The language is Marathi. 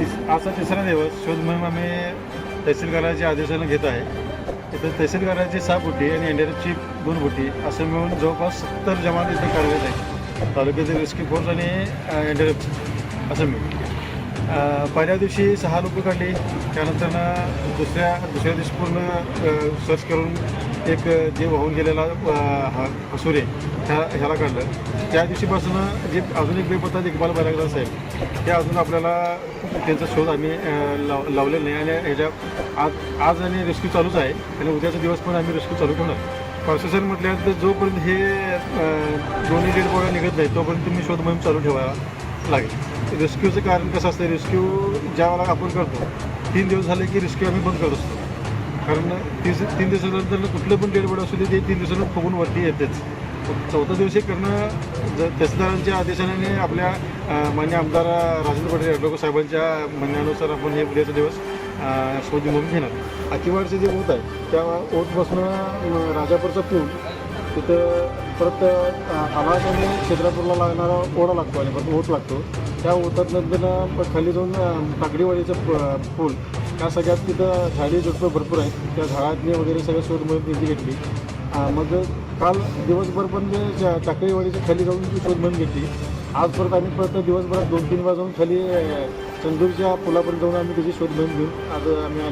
तिस आजचा तिसरा दिवस शोध मोहीम आम्ही तहसीलदाराच्या आदेशानं घेत आहे. इथं तहसीलदाराची सहा फुटी आणि एनडीआरएफची दोन फुटी असं मिळून जवळपास सत्तर जमात इथे कार्यरत आहे तालुक्यातील रेस्क्यू फोर्स आणि एन डी एफ असं मिळून. पहिल्या दिवशी सहा लोकं काढली त्यानंतरनं दुसऱ्या दुसऱ्या दिवशी पूर्ण सर्च करून एक जे वाहून गेलेला अ, हा हसूर आहे त्या ह्याला काढलं. त्या दिवशीपासून जे अजून एक बेपत्ता इकबाल बरागला साहेब ते अजून आपल्याला त्यांचा शोध आम्ही लाव लावलेला नाही आणि ह्याच्या आज आज आणि रेस्क्यू चालूच आहे. आणि उद्याचा दिवस पण आम्ही रेस्क्यू चालू ठेवणार. प्रशासन म्हटल्यानंतर जोपर्यंत हे दोन्ही डेड बॉडी निघत नाही तोपर्यंत तुम्ही शोध मोहीम चालू ठेवायला लागेल. रेस्क्यूचं कारण कसं असतं रेस्क्यू ज्या वेळेला आपण करतो तीन दिवस झाले की रेस्क्यू आम्ही बंद करत असतो. कारण तीस तीन दिवसानंतर कुठलं पण डेड असू दे ते तीन दिवसानंतर फुगून वरती येतेच. चौथ्या दिवशी करणं जर तहसीलदारांच्या आदेशाने आपल्या मान्य आमदार राजेंद्र पाटील यड्रावकर साहेबांच्या म्हणण्यानुसार आपण हे उद्याचा दिवस शोध मोहीम घेणार. अतिवारचे जे ओत आहे त्या ओतपासून राजापूरचा पूल तिथं परत आलाज आणि क्षेत्रापूरला लागणारा ओढा लागतो आणि परत ओट लागतो. त्या ओटात नंतर खाली जाऊन अ, टाकडीवाडीचं पूल त्या सगळ्यात तिथं झाडी झुडपं भरपूर आहेत. त्या झाडातली वगैरे सगळं शोध मोहीम त्यांची घेतली मग काल दिवसभर पण ते टाकडीवाडीच्या खाली जाऊन ती शोध घेतली. आज परत आम्ही परत दिवसभरात दोन तीन वाजून खाली चंदूरच्या पुलापर्यंत जाऊन आम्ही त्याची शोध घेऊन घेऊन आज आम्ही आलो.